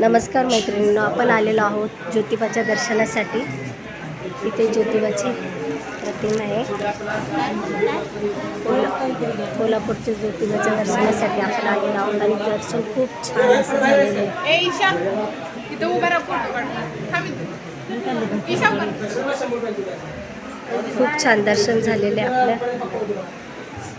नमस्कार मैत्रिणींनो आपण आलेलो आहोत ज्योतिबाच्या दर्शनासाठी. इथे ज्योतिबाची प्रतिमा आहे. कोल्हा- कोल्हापूरच्या ज्योतिबाच्या दर्शनासाठी आपण आलेलो आहोत आणि दर्शन खूप छान असं झालेलं आहे. खूप छान दर्शन झालेले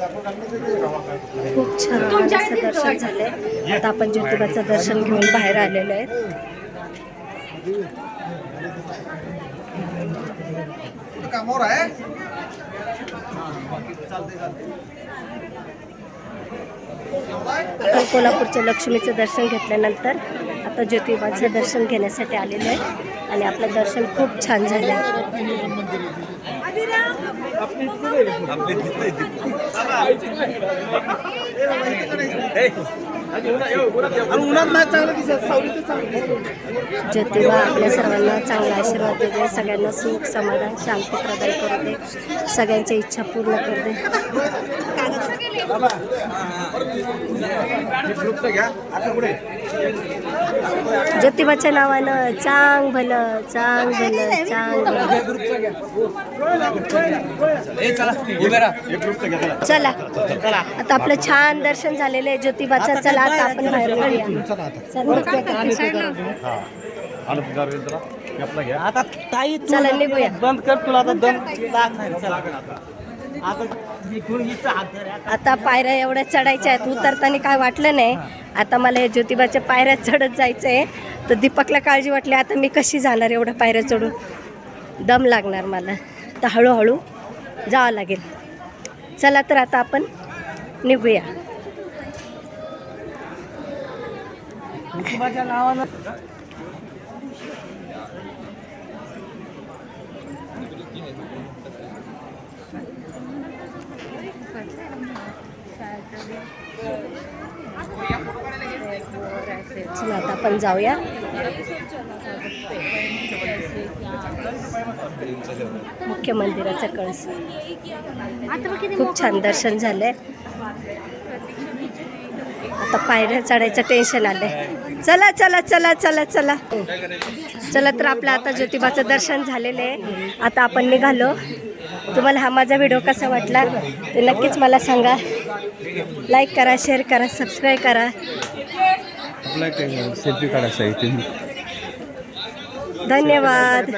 खूप छान असं दर्शन झालंय. आता आपण ज्योतिबाचं दर्शन घेऊन बाहेर आलेलो आहे कामावर आहे आपण कोल्हापूरच्या लक्ष्मीचं दर्शन घेतल्यानंतर आता ज्योतिबाचं दर्शन घेण्यासाठी आलेलो आहे. आणि आपलं दर्शन खूप छान झालं आहे ज्योतिबा आपल्या सर्वांना चांगला आशीर्वाद देते. सगळ्यांना सुख समाधान शांती प्रदान करते. सगळ्यांच्या इच्छा पूर्ण करते. घ्या. आता पुढे. ज्योतिबाच्या नावानं चांग भलं चांग भलं चांग चला आता आपलं छान दर्शन झालेलं आहे ज्योतिबाचं. चला आता आपण बाहेर आता. ताई चला निघूया. बंद कर तुला दम आता. आता पायऱ्या एवढ्या चढायच्या आहेत उतरताना काय वाटलं नाही. आता मला हे ज्योतिबाच्या पायऱ्या चढत जायचं आहे तर दीपकला काळजी वाटली आता मी कशी जाणार एवढ्या पायऱ्या चढून? दम लागणार मला. तर हळूहळू जावं लागेल. चला तर आता आपण निघूया. नावानं चला आता आपण जाऊया. मुख्य मंदिराचा कळस. खूप छान दर्शन झालंय. आता पायऱ्या चढायचं टेन्शन आलंय. चला चला चला चला चला. चला तर आपलं आता ज्योतिबाचं दर्शन झालेलं आहे. आता आपण निघालो. तुम्हाला हा माझा व्हिडिओ कसा वाटला ते नक्कीच मला सांगा. लाईक करा शेअर करा सबस्क्राईब करा. सेल्फी काढायचा धन्यवाद.